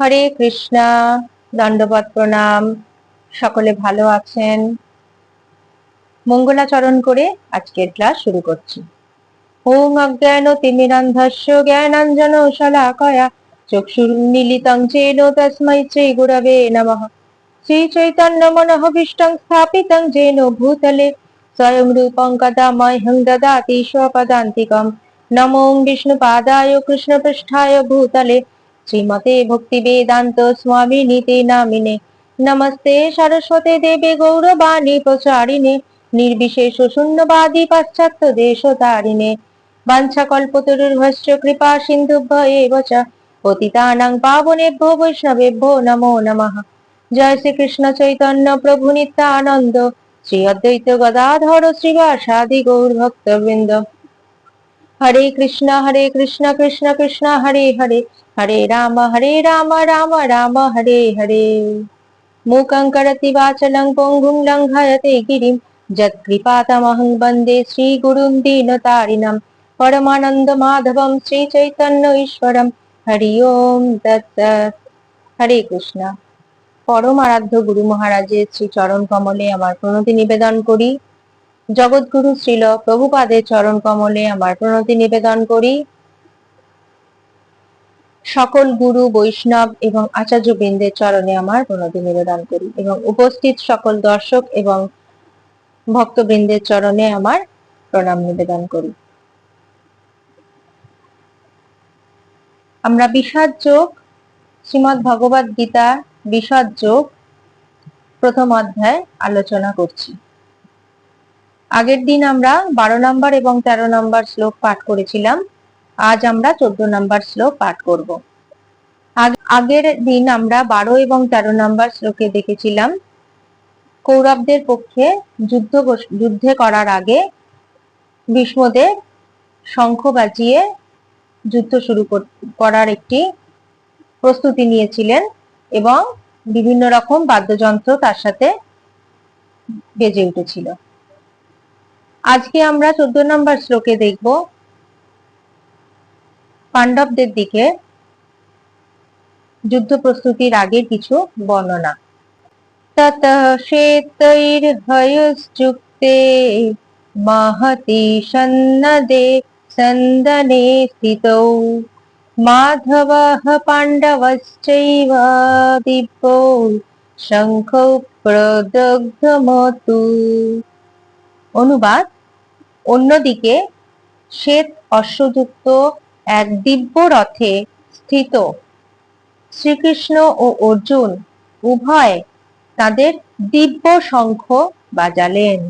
হরে কৃষ্ণা দণ্ডবত প্রণাম। সকলে ভালো আছেন। মঙ্গলাচরণ করে আজকের ক্লাস শুরু করছি। ওং অজ্ঞান তিমিরান্ধস্য জ্ঞানাঞ্জন শলাকয়া চক্ষুর্মিলিতং চেন তস্মৈ শ্রী গুরবে নম। শ্রী চৈতন্য মনোহভীষ্টং স্থাপিতং যেন ভূতলে, স্বয়ং রূপং কদা মহং দদাতি স্বপদান্তিকম। নমো বিষ্ণুপাদায় কৃষ্ণপৃষ্ঠায় ভূতলে শ্রীমতে ভক্তি বেদান্ত স্বামী নীতি নামিনে। নমস্তে সরস্বতী দেবী গৌরবাণী প্রচারিণে। নির্বিশেষ শূন্যবাদী পাশ্চাত্য দেশ তারিণে বাঞ্ছা কল্পতরুর্ভশ্চ কৃপা সিন্ধুভ্য এব চ পতিতানাং পাবনেভ্যো বৈষ্ণবেভ্যো নমো নমঃ। জয় শ্রীকৃষ্ণ চৈতন্য প্রভু নিত্যানন্দ। শ্রী অদ্বৈত গদাধর শ্রীবাসাদি গৌর ভক্তবৃন্দ হরে কৃষ্ণ হরে কৃষ্ণ কৃষ্ণ কৃষ্ণ, হরে হরে। হরে রাম হরে রাম রাম রাম, হরে হরে। মুকং করতি বাচলং, পঙ্গুং লঙ্ঘয়তে গিরিম। যৎকৃপাতমহং বন্দে শ্রীগুরুং দীনতারিণম। পরমানন্দ মাধবম শ্রী চৈতন্য ঈশ্বরম। হরি ওম দত্ত। হরে কৃষ্ণ। পরম আরাধ্য গুরু মহারাজের শ্রী চরণ কমলে আমার প্রণতি নিবেদন করি। জগৎগুরু শ্রীল প্রভুপাদের চরণ কমলে আমার প্রণতি নিবেদন করি। সকল গুরু, বৈষ্ণব এবং আচার্য বৃন্দের চরণে আমার প্রণতি নিবেদন করি এবং উপস্থিত সকল দর্শক এবং ভক্তবৃন্দের চরণে আমার প্রণাম নিবেদন করি। আমরা বিষাদ যোগ শ্রীমৎ ভগবত গীতা বিষাদ যোগ প্রথম অধ্যায় আলোচনা করছি। আগের দিন আমরা বারো নম্বর এবং তেরো নম্বর শ্লোক পাঠ করেছিলাম। আজ আমরা চোদ্দ নম্বর শ্লোক পাঠ করব। আগের দিন আমরা বারো এবং তেরো নম্বর শ্লোকে দেখেছিলাম, কৌরবদের পক্ষে যুদ্ধ যুদ্ধে করার আগে ভীষ্মদেব শঙ্খ বাজিয়ে যুদ্ধ শুরু করার একটি প্রস্তুতি নিয়েছিলেন এবং বিভিন্ন রকম বাদ্যযন্ত্র তার সাথে বেজে উঠেছিল। আজকে আমরা চোদ্দ নম্বর শ্লোকে দেখব পাণ্ডবদের দিকে যুদ্ধ প্রস্তুতির আগে কিছু বর্ণনা। তত শ্বেতৈর্হয়শ্চুক্তে মহতি সন্নদে সন্দনে স্থিতৌ। মাধবः পাণ্ডবশ্চৈব দিব্যৌ। শঙ্খৌ প্রদগ্ধমতু। অনুবাদ অন্যদিকে শ্বেত অশ্বযুক্ত এক দিব্য রথে স্থিত শ্রীকৃষ্ণ ও অর্জুন উভয় তাদের দিব্য শঙ্খ বাজালেন।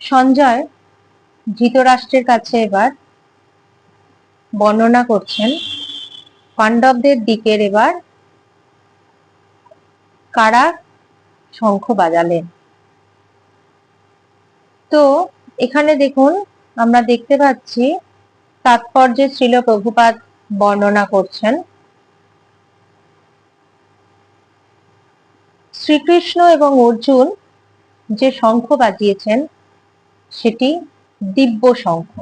সঞ্জয় ধৃতরাষ্ট্রের কাছে এবার বর্ণনা করছেন। পাণ্ডবদের দিকের এবার কারা? শঙ্খ বাজালেন। তো এখানে দেখুন, আমরা দেখতে পাচ্ছি তাৎপর্যে শ্রীল প্রভুপাত বর্ণনা করছেন। শ্রীকৃষ্ণ এবং অর্জুন যে শঙ্খ বাজিয়েছেন, সেটি দিব্য শঙ্খ।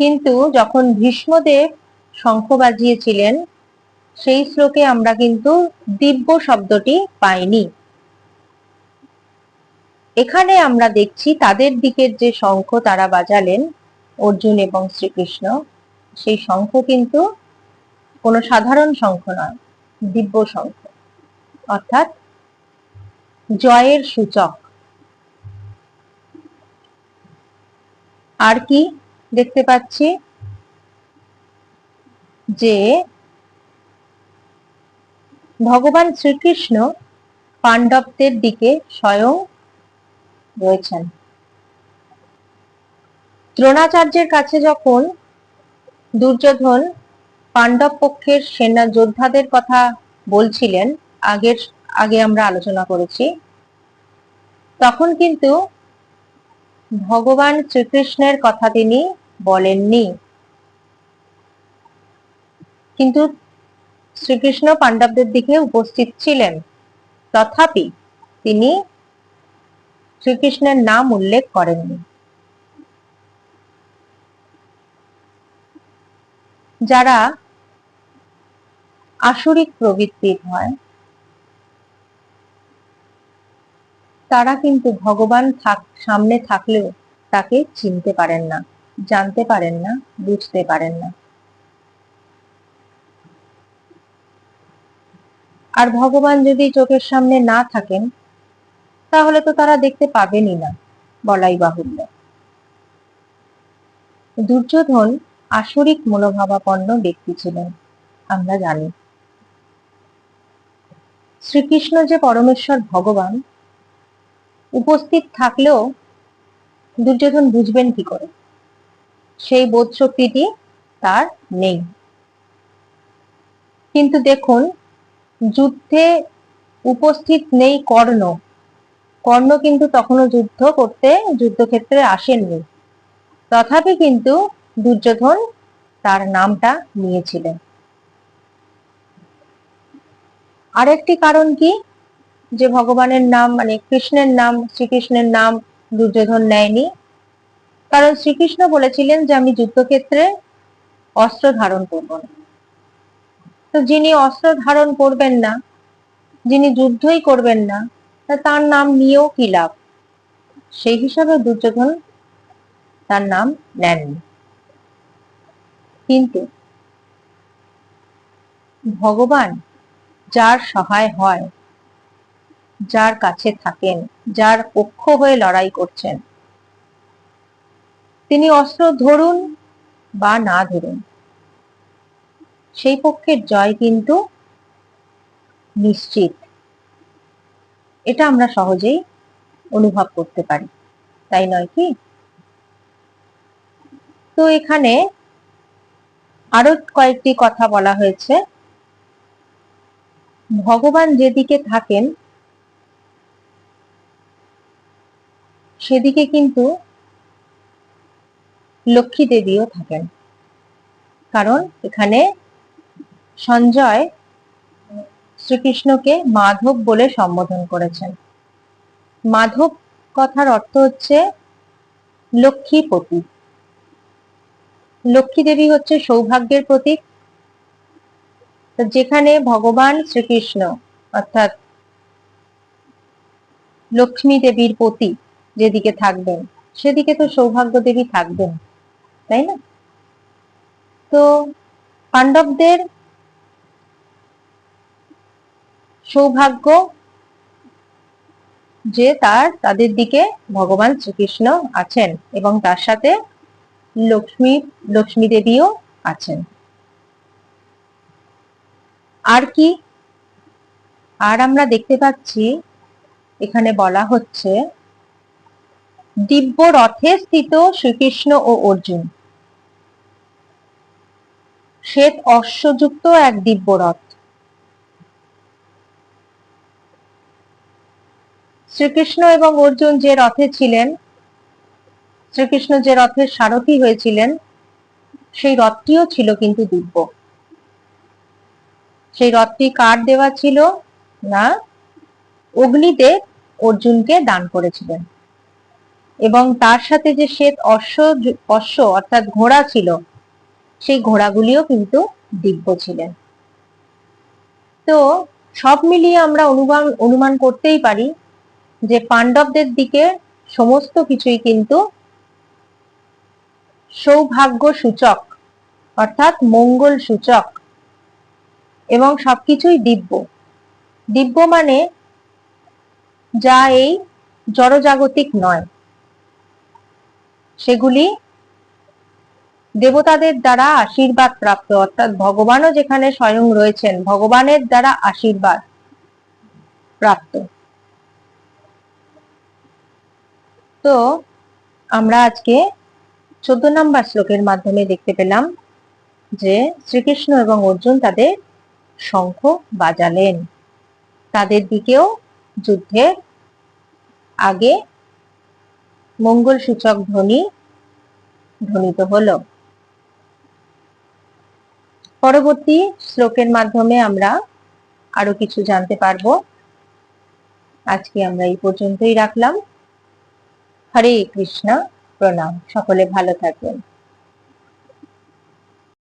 কিন্তু যখন ভীষ্মদেব শঙ্খ বাজিয়েছিলেন সেই শ্লোকে আমরা কিন্তু দিব্য শব্দটি পাইনি। এখানে আমরা দেখছি তাদের দিকের যে শঙ্খ তারা বাজালেন, অর্জুন এবং শ্রীকৃষ্ণ, সেই শঙ্খ কিন্তু কোনো সাধারণ শঙ্খ নয়, দিব্য শঙ্খ। অর্থাৎ জয়ের সূচক। আর কি দেখতে পাচ্ছি? যে ভগবান শ্রীকৃষ্ণ পাণ্ডবদের দিকে স্বয়ং রয়েছেন। দ্রোণাচার্যের কাছে যখন দুর্যোধন পাণ্ডব পক্ষের সেনা যোদ্ধাদের কথা বলছিলেন, আগের, আগে আমরা আলোচনা করেছি, তখন কিন্তু ভগবান শ্রীকৃষ্ণের কথা তিনি বলেননি। কিন্তু শ্রীকৃষ্ণ পাণ্ডবদের দিকে উপস্থিত ছিলেন। তথাপি তিনি শ্রীকৃষ্ণের নাম উল্লেখ করেননি। যারা আসরিক প্রবৃত্তির হয়, তারা কিন্তু ভগবান থাক, সামনে থাকলেও তাকে চিনতে পারেন না, জানতে পারেন না, বুঝতে পারেন না। আর ভগবান যদি চোখের সামনে না থাকেন, তাহলে তো তারা দেখতে পাবেনই না, বলাই বাহুল্য। দুর্যোধন আসরিক মনোভাবাপন্ন ব্যক্তি ছিলেন, আমরা জানি। শ্রীকৃষ্ণ যে পরমেশ্বর ভগবান, উপস্থিত থাকলেও দুর্যোধন বুঝবেন কি করে? সেই বোধ শক্তিটি তার নেই। কিন্তু দেখুন যুদ্ধে উপস্থিত নেই কর্ণ। কর্ণ কিন্তু তখনও যুদ্ধ করতে, যুদ্ধক্ষেত্রে আসেননি। তথাপি কিন্তু দুর্যোধন তার নামটা নিয়েছিলেন। আরেকটি কারণ কি? যে ভগবানের নাম মানে কৃষ্ণের নাম, শ্রীকৃষ্ণের নাম দুর্যোধন নেয়নি। কারণ শ্রীকৃষ্ণ বলেছিলেন যে আমি যুদ্ধক্ষেত্রে অস্ত্র ধারণ করব না। তো যিনি অস্ত্র ধারণ করবেন না, যিনি যুদ্ধই করবেন না তার নাম নিয়েও কি লাভ? সেই হিসাবে দুর্যোধন তার নাম নেননি। কিন্তু ভগবান যার সহায় হয়, যার কাছে থাকেন, যার পক্ষ হয়ে লড়াই করছেন, তিনি অস্ত্র ধরুন বা না ধরুন সেই পক্ষের জয় কিন্তু নিশ্চিত। এটা আমরা সহজেই অনুভব করতে পারি, তাই নয় কি? তো এখানে আরও কয়েকটি কথা বলা হয়েছে। ভগবান যেদিকে থাকেন, সেদিকে কিন্তু লক্ষ্মী দেবীও থাকেন। কারণ এখানে সঞ্জয় শ্রীকৃষ্ণকে মাধব বলে সম্বোধন করেছেন। মাধব কথার অর্থ হচ্ছে লক্ষ্মীপতি। লক্ষ্মী দেবী হচ্ছে সৌভাগ্যের প্রতীক। যেখানে ভগবান শ্রীকৃষ্ণ অর্থাৎ লক্ষ্মী দেবীর পতি যেদিকে থাকবেন, সেদিকে তো সৌভাগ্য দেবী থাকবেন, তাই না? তো পাণ্ডবদের সৌভাগ্য যে তার, তাদের দিকে ভগবান শ্রীকৃষ্ণ আছেন এবং তার সাথে লক্ষ্মী লক্ষ্মী দেবীও আছেন। আর কি? আর আমরা দেখতে পাচ্ছি, এখানে বলা হচ্ছে, দিব্য রথে স্থিত শ্রীকৃষ্ণ ও অর্জুন। শ্বেত অশ্বযুক্ত এক দিব্য রথ। শ্রীকৃষ্ণ এবং অর্জুন যে রথে ছিলেন, শ্রীকৃষ্ণ যে রথের সারথি হয়েছিলেন, সেই রথটিও ছিল কিন্তু দিব্য। সেই রথটি কার দেওয়া ছিল না, অগ্নিদেব অর্জুনকে দান করেছিলেন। এবং তার সাথে যে শ্বেত অশ্ব অশ্ব অর্থাৎ ঘোড়া ছিল, সেই ঘোড়াগুলিও কিন্তু দিব্য ছিলেন। তো সব মিলিয়ে আমরা অনুমান অনুমান করতেই পারি যে পাণ্ডবদের দিকে সমস্ত কিছুই কিন্তু সৌভাগ্য সূচক অর্থাৎ মঙ্গল সূচক এবং সবকিছুই দিব্য। দিব্য মানে যা এই জড়জাগতিক নয়। সেগুলি দেবতাদের দ্বারা আশীর্বাদ প্রাপ্ত, অর্থাৎ ভগবানও যেখানে স্বয়ং রয়েছেন, ভগবানের দ্বারা আশীর্বাদ প্রাপ্ত। তো আমরা আজকে চোদ্দ নম্বর শ্লোকের মাধ্যমে দেখতে পেলাম যে শ্রীকৃষ্ণ এবং অর্জুন তাদের শঙ্খ বাজালেন। তাদের দিকেও যুদ্ধের আগে মঙ্গল সূচক ধ্বনি ধ্বনিত হল। পরবর্তী শ্লোকের মাধ্যমে আমরা আরও কিছু জানতে পারব। আজকে আমরা এই পর্যন্তই রাখলাম। হরে কৃষ্ণা প্রণাম। সকলে ভালো থাকবেন।